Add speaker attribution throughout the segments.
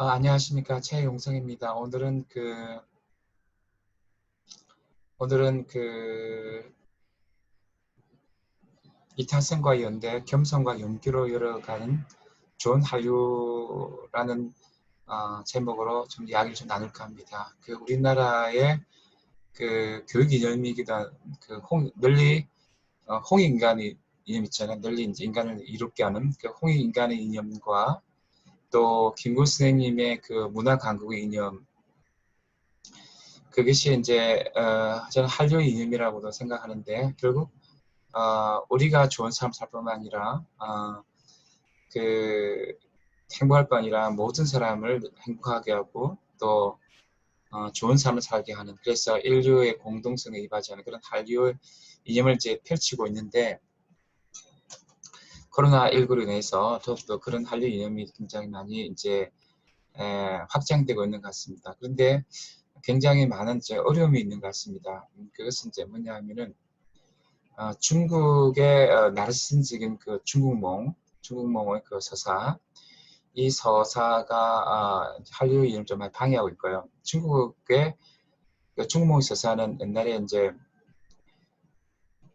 Speaker 1: 어, 안녕하십니까 최용성입니다. 오늘은 그 오늘은 그 이타성과 연대, 겸손과 용기로 열어가는 한류라는 어, 제목으로 좀 이야기를 좀 나눌까 합니다. 그 우리나라의 그 교육 이념이기도 한그 널리 어, 홍익 인간의 이념 있잖아요. 널리 인간을 이롭게 하는 그 홍익 인간의 이념과 또 김구 선생님의 그 문화 강국의 이념. 그것이 이제 어, 저는 한류의 이념이라고도 생각하는데 결국 어, 우리가 좋은 삶 살 뿐만 아니라 어, 그 행복할 뿐 아니라 모든 사람을 행복하게 하고 또 어, 좋은 삶을 살게 하는 그래서 인류의 공동성에 이바지하는 그런 한류의 이념을 이제 펼치고 있는데 코로나19로 인해서 더욱더 그런 한류 이념이 굉장히 많이 이제 에, 확장되고 있는 것 같습니다. 그런데 굉장히 많은 이제 어려움이 있는 것 같습니다. 음, 그것은 이제 뭐냐 하면은 어, 중국의 어, 나르신적인 그 중국몽, 중국몽의 그 서사, 이 서사가 어, 한류 이념 좀 많이 방해하고 있고요. 중국의 그 중국몽 서사는 옛날에 이제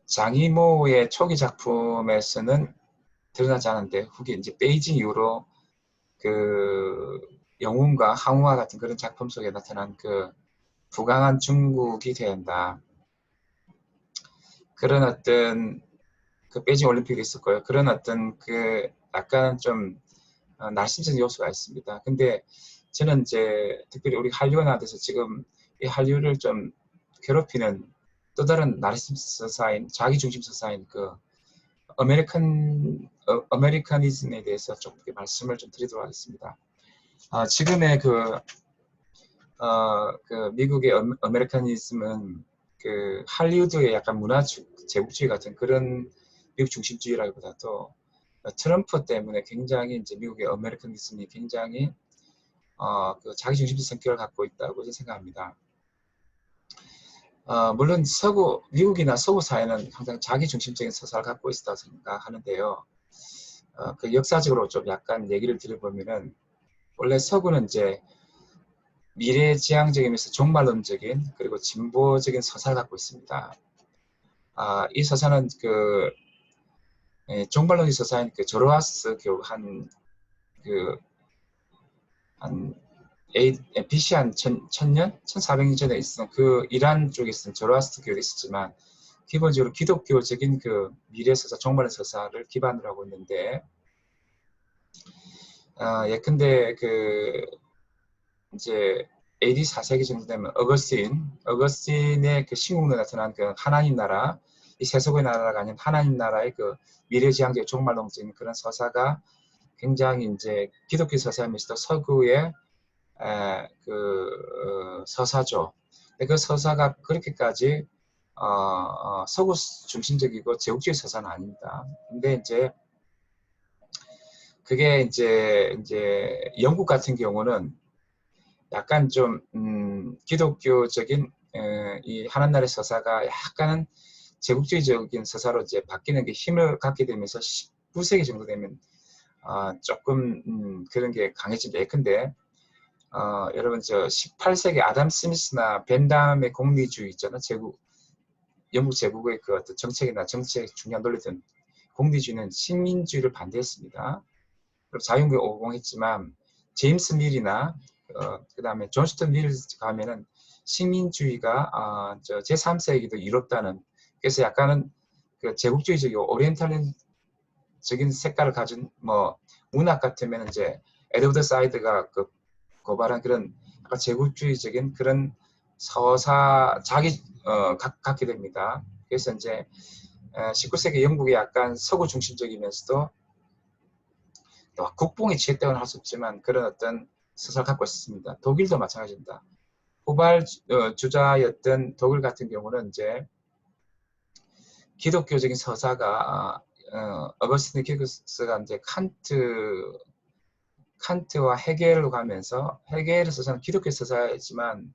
Speaker 1: 장이모의 초기 작품에서는 드러나지 않은데 후기 이제 베이징 이후로 그 영웅과 항우와 같은 그런 작품 속에 나타난 그 부강한 중국이 된다. 그런 어떤 그 베이징 올림픽이 있었고요. 그런 어떤 그 약간 좀 어, 날씬적 요소가 있습니다. 근데 저는 이제 특별히 우리 한류가 나와서 지금 이 한류를 좀 괴롭히는 또 다른 나르심 서사인 자기 중심 서사인 그 아메리칸 어, 아메리카니즘에 대해서 좀 말씀을 좀 드리도록 하겠습니다. 아, 지금의 그, 어, 그 미국의 아메리카니즘은 그 할리우드의 약간 문화 제국주의 같은 그런 미국 중심주의라기보다도 트럼프 때문에 굉장히 이제 미국의 아메리카니즘이 굉장히 어, 그 자기 중심적 성격을 갖고 있다고 생각합니다. 어, 물론 서구 미국이나 서구 사회는 항상 자기 중심적인 서사를 갖고 있다고 생각하는데요. 어, 그 역사적으로 좀 약간 얘기를 드려보면은 원래 서구는 이제 미래지향적이면서 종말론적인 그리고 진보적인 서사를 갖고 있습니다. 아, 이 서사는 그 예, 종말론의 서사인 그 조로아스 교육 한그 한 BC 한 천, 천년? 1400년 전에 있었던 그 이란 쪽에 있었던 조로아스트 교육이 있었지만 기본적으로 기독교적인 그 미래 서사, 종말의 서사를 기반으로 하고 있는데 어, 예컨대 그 이제 AD 4세기 정도 되면 어거스틴, 어거스틴의 그 신국로 나타난 그 하나님 나라, 이 세속의 나라가 아닌 하나님 나라의 그 미래지향적 종말론적인 그런 서사가 굉장히 이제 기독교 서사이면서도 서구의 에, 그 어, 서사죠. 그 서사가 그렇게까지 어, 어, 서구 중심적이고 제국주의 서사는 아닙니다. 근데 이제 그게 이제 이제 영국 같은 경우는 약간 좀 음, 기독교적인 에, 이 하나나라의 서사가 약간은 제국주의적인 서사로 이제 바뀌는 게 힘을 갖게 되면서 19세기 정도 되면 어, 조금 음, 그런 게 강해집니다. 예컨대 어, 여러분 저 18세기 아담 스미스나 벤담의 공리주의 있잖아 제국 영국 제국의 그 어떤 정책이나 정책 중요한 논리든 공리주의는 식민주의를 반대했습니다. 그리고 자유인국에 오공했지만 제임스 밀이나 어, 그 다음에 존스턴 밀 가면은 식민주의가 어, 저 제3세기도 이롭다는 그래서 약간은 그 제국주의적이고 오리엔탈적인 색깔을 가진 뭐 문학 같으면 이제 에드워드 사이드가 그 고발한 그런 약간 제국주의적인 그런 서사 자기 어, 갖, 갖게 됩니다. 그래서 이제 19세기 영국이 약간 서구 중심적이면서도 국뽕이 지했다고는 할 수 없지만 그런 어떤 서사를 갖고 있었습니다. 독일도 마찬가지입니다. 후발 어, 주자였던 독일 같은 경우는 이제 기독교적인 서사가 어, 어거스틴 키크스가 이제 칸트 칸트와 헤겔로 가면서 헤겔의 서사는 기독교 서사이지만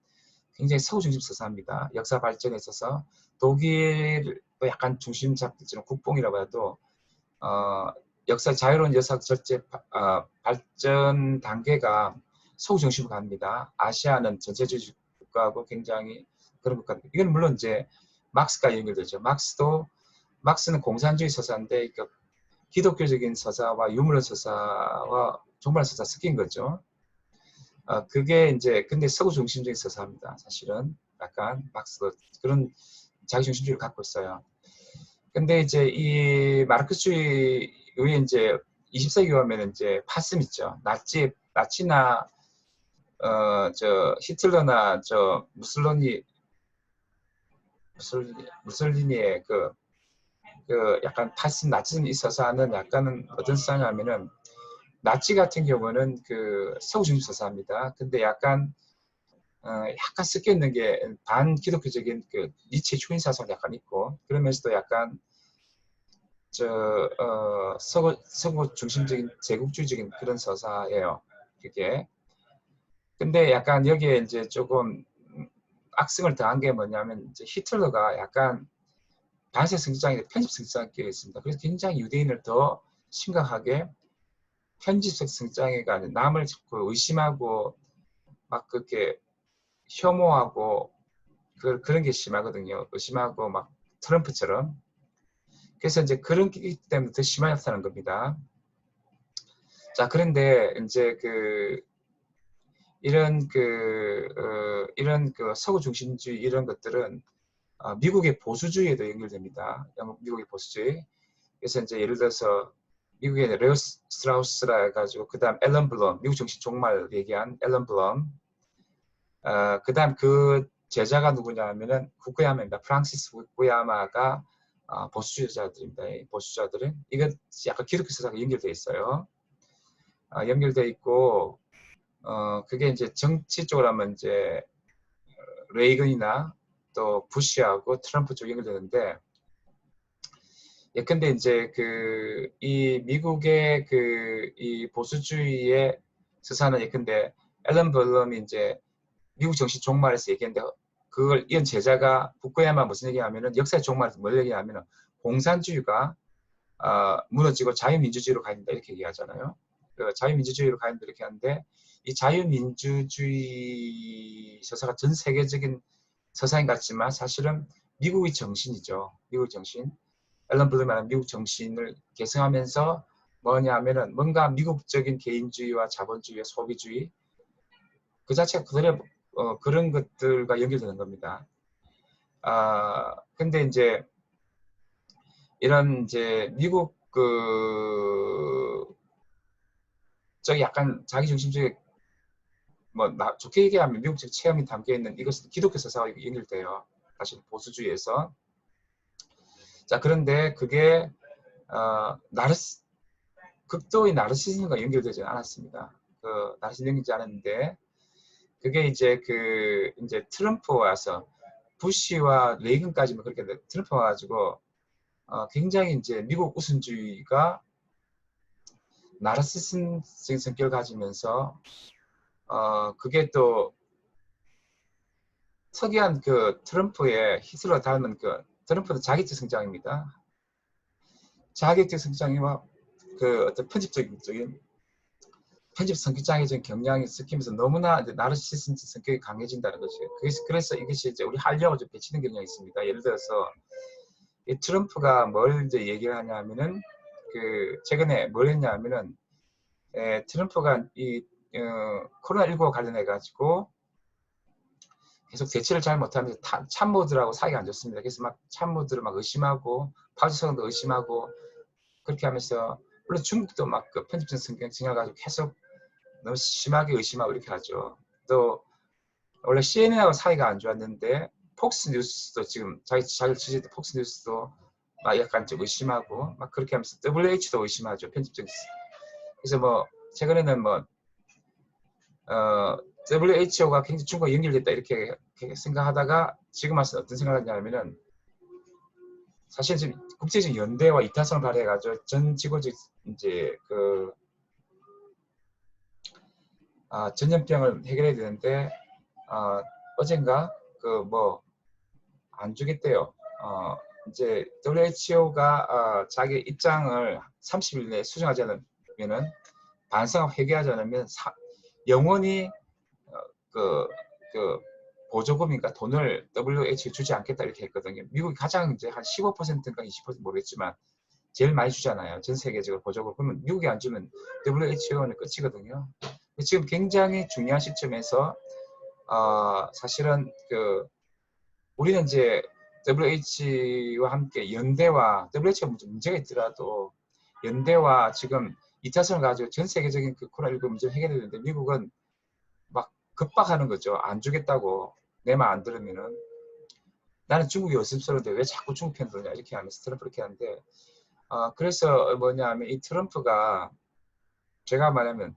Speaker 1: 굉장히 서구 중심 서사입니다. 역사 발전에 있어서 독일도 약간 중심 잡지는 국뽕이라고 해도 어, 역사 자유로운 역사 절제 어, 발전 단계가 서구 중심으로 갑니다. 아시아는 전체주의 국가하고 굉장히 그런 국가. 이건 물론 이제 막스가 연결되죠. 막스도 막스는 공산주의 서사인데 그러니까 기독교적인 서사와 유물론 서사와 종말 서사 섞인 거죠. 어, 그게 이제 근데 서구 중심적인 서사입니다. 사실은 약간 막스 그런 자기 중심주의를 갖고 있어요. 근데 이제 이 마르크스주의 의 이제 20세기 오면 이제 파슴 있죠. 나치 나치나 어 저 히틀러나 저 무솔리니 무솔리니 무솔리니의 그, 그 약간 파슴 나치즘 있어서 하는 약간은 어떤 사냐면은 나치 같은 경우는 그 서구 중심 서사입니다. 근데 약간 어, 약간 섞여 있는 게 반 기독교적인 그 니체 초인 사상 약간 있고 그러면서도 약간 저 어, 서구 서구 중심적인 제국주의적인 그런 서사예요. 그게. 근데 약간 여기에 이제 조금 악성을 더한 게 뭐냐면 이제 히틀러가 약간 반세 성장이 편집 성장기가 있습니다. 그래서 굉장히 유대인을 더 심각하게 편집적 성장애가 아닌 남을 자꾸 의심하고 막 그렇게 혐오하고 그, 그런 게 심하거든요. 의심하고 막 트럼프처럼. 그래서 이제 그런 게 있기 때문에 더 나타나는 겁니다. 자, 그런데 이제 그 이런 그 어, 이런 그 서구 중심주의 이런 것들은 어, 미국의 보수주의에도 연결됩니다. 미국의 보수주의. 그래서 이제 예를 들어서 미국의 레오 스트라우스라 해가지고 그 다음 앨런 블럼 미국 정신 종말 얘기한 앨런 블럼 어, 그 다음 그 제자가 누구냐 하면은 후쿠야마입니다. 프랑시스 후쿠야마가 어, 보수주의자들입니다. 보수자들은 이건 약간 기독교 사상과 연결돼 있어요. 어, 연결돼 있고 어, 그게 이제 정치 쪽으로 하면 이제 레이건이나 또 부시하고 트럼프 쪽 연결되는데 예컨대 이제 그 이 미국의 그 이 보수주의의 서사는 예컨대 앨런 벌럼이 이제 미국 정신 종말에서 얘기했는데 그걸 이은 제자가 북구야마 무슨 얘기하면은 역사의 종말에서 뭘 얘기하면은 공산주의가 어, 무너지고 자유민주주의로 가야 된다 이렇게 얘기하잖아요. 그 자유민주주의로 가야 된다 이렇게 하는데 이 자유민주주의 서사가 전 세계적인 서사인 같지만 사실은 미국의 정신이죠. 미국 정신. 앨런 말하는 미국 정신을 계승하면서 뭐냐 하면은 뭔가 미국적인 개인주의와 자본주의와 소비주의 그 자체가 그들의 어, 그런 것들과 연결되는 겁니다. 아 근데 이제 이런 이제 미국 그 저기 약간 자기중심적인 뭐 나, 좋게 얘기하면 미국적 체험이 담겨 있는 이것은 기독교 서사와 연결돼요. 사실 보수주의에서 자 그런데 그게 어, 나르스 극도의 나르시즘과 연결되지 않았습니다. 그 나르시즘 연결되지 않았는데 그게 이제 그 이제 트럼프 와서 부시와 레이건까지만 그렇게 트럼프 와가지고 어, 굉장히 이제 미국 우선주의가 나르시즘적인 성격을 가지면서 어 그게 또 특이한 그 트럼프의 히틀러 닮은 그 트럼프는 자기적 성장입니다. 자기적 성장이와 그 어떤 편집적인 편집 성격장애적인 경향이 섞이면서 너무나 나르시스즘 성격이 강해진다는 거죠. 그래서, 그래서 이것이 이제 우리 한류하고 좀 배치는 경향이 있습니다. 예를 들어서 이 트럼프가 뭘 이제 얘기를 하냐면은 그 최근에 뭘 했냐면은 에, 트럼프가 이 어, 코로나19와 관련해 가지고 계속 대처를 잘 타, 참모들하고 사이가 안 좋습니다. 그래서 막 참모들을 막 의심하고 파주성도 의심하고 그렇게 하면서 물론 중국도 막 그 편집적 성격 증가가지고 계속 너무 심하게 의심하고 이렇게 하죠. 또 원래 CNN하고 사이가 안 좋았는데 폭스 뉴스도 지금 자기 자기를 지지했던 폭스 뉴스도 막 약간 좀 의심하고 막 그렇게 하면서 WH도 의심하죠 편집적 그래서 뭐 최근에는 뭐 어, WHO가 굉장히 중국과 연결됐다 이렇게 생각하다가 지금 와서 어떤 생각을 하냐면은 사실 지금 국제적 연대와 이타성을 발휘해가지고 전 지구적 이제 그 아, 전염병을 해결해야 되는데 어, 어젠가 그 뭐 안 주겠대요. 어, 이제 WHO가 어, 자기 입장을 30일 내에 수정하지 않으면은 반성하고 회개하지 않으면 사, 영원히 어, 그, 그 보조금이니까 돈을 WHO 주지 않겠다 이렇게 했거든요. 미국이 가장 이제 한 15%인가 20% 모르겠지만 제일 많이 주잖아요. 전 세계적으로 보조금. 그러면 미국이 안 주면 WHO는 끝이거든요. 지금 굉장히 중요한 시점에서 어, 사실은 그 우리는 이제 WH와 함께 연대와 WHO가 문제가 있더라도 연대와 지금 이타선을 가지고 전 세계적인 그 코로나19 문제를 해결해야 되는데 미국은 막 급박하는 거죠. 안 주겠다고 내 말 안 들으면은 나는 중국이 어슴스러운데 왜 자꾸 중국 편 드냐 이렇게 하면서 트럼프 이렇게 하는데 어, 그래서 뭐냐 하면 이 트럼프가 제가 말하면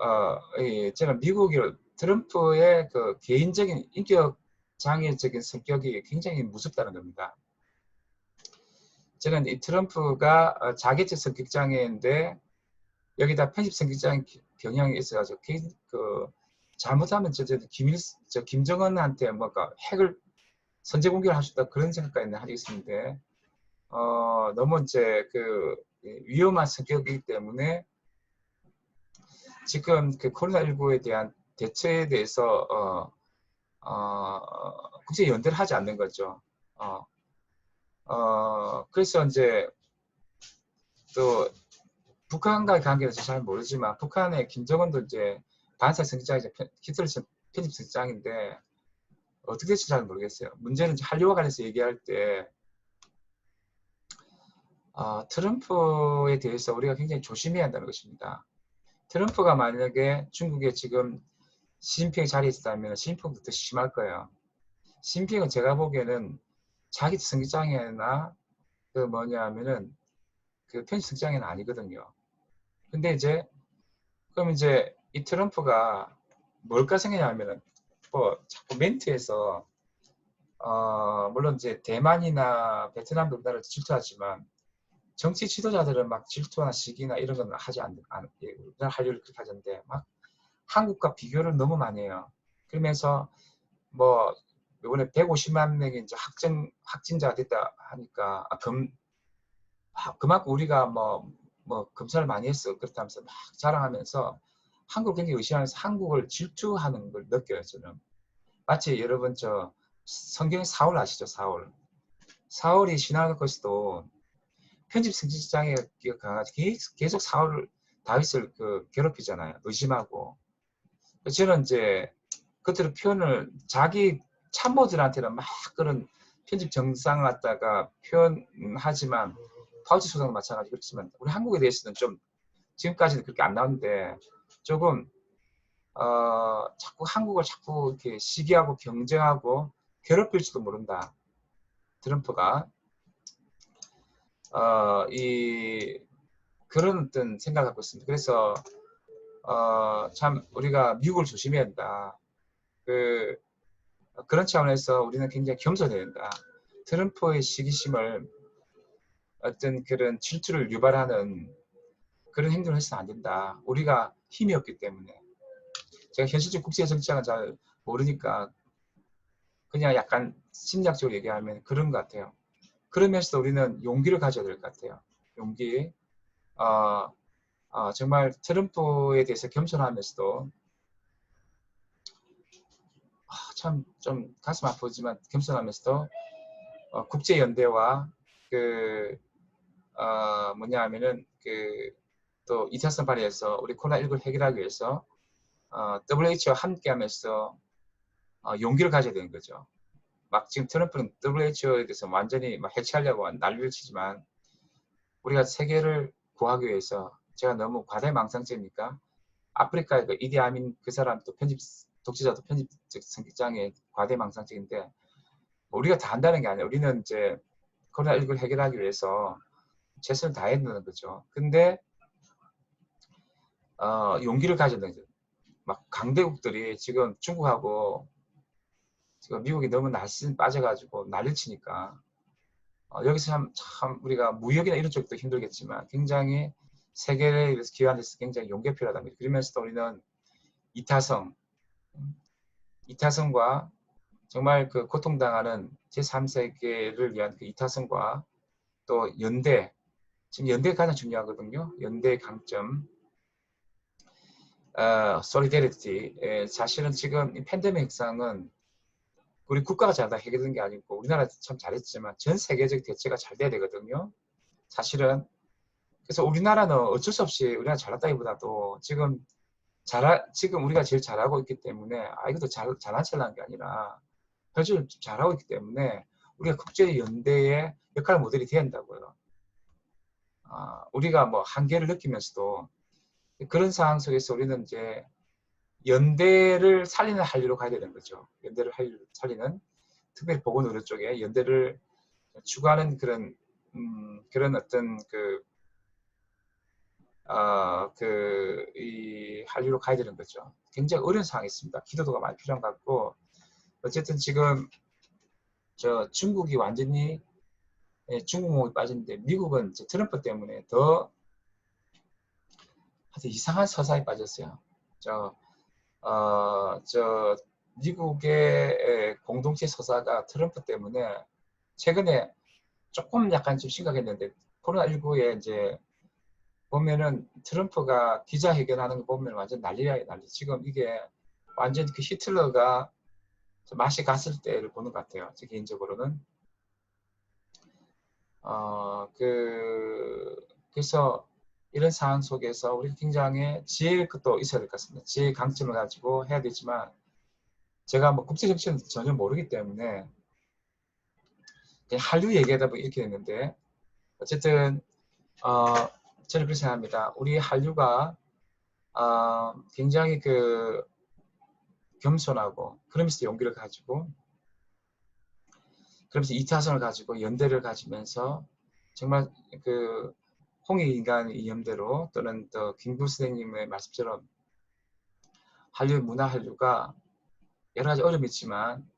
Speaker 1: 어, 이, 저는 미국이 트럼프의 그 개인적인 인격 장애적인 성격이 굉장히 무섭다는 겁니다. 저는 이 트럼프가 어, 자기적 성격 장애인데 여기다 편집 성격 장애 경향이 있어가지고 그 잘못하면 저, 저, 김일, 저 김정은한테 뭔가 핵을 선제 공격을 하셨다 그런 생각까지 하고 있는데 어, 너무 이제 그 위험한 성격이기 때문에 지금 그 코로나19에 대한 대처에 대해서 어, 어, 굳이 연대를 하지 않는 거죠. 어, 어, 그래서 이제 또 북한과의 관계는 잘 모르지만 북한의 김정은도 이제 반사 성장이죠. 히틀러 편집 성장인데 어떻게 될지 잘 모르겠어요. 문제는 한류와 관해서 얘기할 때 어, 트럼프에 대해서 우리가 굉장히 조심해야 한다는 것입니다. 트럼프가 만약에 중국에 지금 시진핑 자리에 있었다면 시진핑도 더 심할 거예요. 시진핑은 제가 보기에는 자기 성장애나 그 뭐냐 하면은 그 편집 성장애는 아니거든요. 근데 이제 그럼 이제 이 트럼프가 뭘까 생각하면은 뭐 자꾸 멘트에서 어 물론 이제 대만이나 베트남 등 나라를 질투하지만 정치 지도자들은 막 질투나 시기나 이런 건 하지 않, 않 예, 우리나라 한류를 그렇게 하던데 막 한국과 비교를 너무 많이 해요. 그러면서 뭐 이번에 150만 명이 이제 확진 확진자가 됐다 하니까 아, 금 아, 그만큼 우리가 뭐뭐 검사를 많이 했어 그렇다면서 막 자랑하면서 한국을 굉장히 의심하면서 한국을 질투하는 걸 느껴요 저는 마치 여러분 저 성경의 사울 아시죠 사울 사울이 신앙을 것도 편집 성직장에 강아지 계속 사울을 다윗을 그 괴롭히잖아요. 의심하고. 저는 이제 그들의 표현을 자기 참모들한테는 막 그런 편집 정상 갖다가 표현하지만 파우치 소장도 마찬가지 그렇지만 우리 한국에 대해서는 좀 지금까지는 그렇게 안 나오는데 조금 어 자꾸 한국을 자꾸 이렇게 시기하고 경쟁하고 괴롭힐지도 모른다. 트럼프가 어, 이 그런 어떤 생각을 갖고 있습니다. 그래서 어, 참 우리가 미국을 조심해야 된다. 그 그런 차원에서 우리는 굉장히 겸손해야 된다. 트럼프의 시기심을 어떤 그런 질투를 유발하는 그런 행동을 해서는 안 된다. 우리가 힘이 없기 때문에 제가 현실적 국제 정치학은 잘 모르니까 그냥 약간 심리학적으로 얘기하면 그런 것 같아요. 그러면서도 우리는 용기를 가져야 될 것 같아요. 용기. 어, 어, 정말 트럼프에 대해서 겸손하면서도 아, 참좀 가슴 아프지만 겸손하면서도 어, 국제연대와 그 어, 뭐냐 하면은 그 또 2차 선 발의에서 우리 코로나19를 해결하기 위해서 어, WHO와 함께 하면서 어, 용기를 가져야 되는 거죠. 막 지금 트럼프는 WHO에 대해서 완전히 막 해체하려고 난리를 치지만 우리가 세계를 구하기 위해서 제가 너무 과대망상죄입니까? 아프리카의 그 이디 아민 그 사람 또 편집 독재자도 편집적 성격장애 과대망상증인데 우리가 다 한다는 게 아니에요. 우리는 이제 코로나19를 해결하기 위해서 최선을 다했는 거죠. 근데 어, 용기를 되죠. 막 강대국들이 지금 중국하고 지금 미국이 너무 날씬 빠져가지고 난리치니까 어, 여기서 참, 참 우리가 무역이나 이런 쪽도 힘들겠지만 굉장히 세계에 기여하는 데서 굉장히 용기 필요하다. 그러면서도 우리는 이타성, 이타성과 정말 그 고통당하는 제3세계를 위한 그 이타성과 또 연대, 지금 연대가 가장 중요하거든요. 연대의 강점. 어, solidarity. 에, 사실은 지금 이 팬데믹 현상은 우리 국가가 잘다 해결된 게 아니고 우리나라 참 잘했지만 전 세계적 대체가 잘 돼야 되거든요. 사실은 그래서 우리나라는 어쩔 수 없이 우리나라 잘났다기보다도 지금 잘 지금 우리가 제일 잘하고 있기 때문에 아 이것도 잘 잘난 척하는 게 아니라 혈주를 잘하고 있기 때문에 우리가 국제 연대의 역할 모델이 돼야 한다고요. 아, 우리가 뭐 한계를 느끼면서도 그런 상황 속에서 우리는 이제 연대를 살리는 한류로 가야 되는 거죠. 연대를 살리는 특별히 보건 의료 쪽에 연대를 추구하는 그런 음, 그런 어떤 그 어, 그, 이, 한류로 가야 되는 거죠. 굉장히 어려운 상황이 있습니다. 기도도가 많이 필요한 것 같고, 어쨌든 지금, 저, 중국이 완전히, 예, 중국 몸이 빠졌는데, 미국은 이제 트럼프 때문에 더, 아주 이상한 서사에 빠졌어요. 저, 어, 저, 미국의 공동체 서사가 트럼프 때문에, 최근에 조금 약간 좀 심각했는데, 코로나19에 이제, 보면은 트럼프가 기자회견하는 거 보면 완전 난리야 난리. 지금 이게 완전 그 히틀러가 맛이 갔을 때를 보는 것 같아요. 제 개인적으로는. 어, 그, 그래서 이런 상황 속에서 우리 굉장히 지혜의 것도 있어야 될 것 같습니다. 지혜의 강점을 가지고 해야 되지만 제가 뭐 국제 정치는 전혀 모르기 때문에 한류 얘기하다 보니 이렇게 됐는데 어쨌든 어, 저는 그렇게 생각합니다. 우리 한류가 어, 굉장히 그 겸손하고 그러면서 용기를 가지고 그러면서 이타선을 가지고 연대를 가지면서 정말 그 홍익 인간 이념대로 또는 또 김구 선생님의 말씀처럼 한류 문화 한류가 여러 가지 어려움이 있지만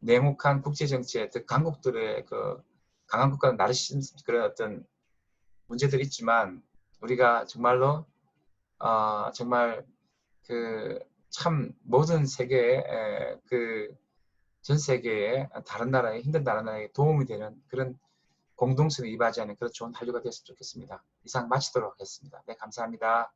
Speaker 1: 냉혹한 국제 정치의 강국들의 그 강한 국가는 나르시 그런 어떤 문제들이 있지만 우리가 정말로 어, 정말 그 참 모든 세계에 그 전 세계에 다른 나라에 힘든 나라에 도움이 되는 그런 공동성을 이바지하는 그런 좋은 한류가 됐으면 좋겠습니다. 이상 마치도록 하겠습니다. 네, 감사합니다.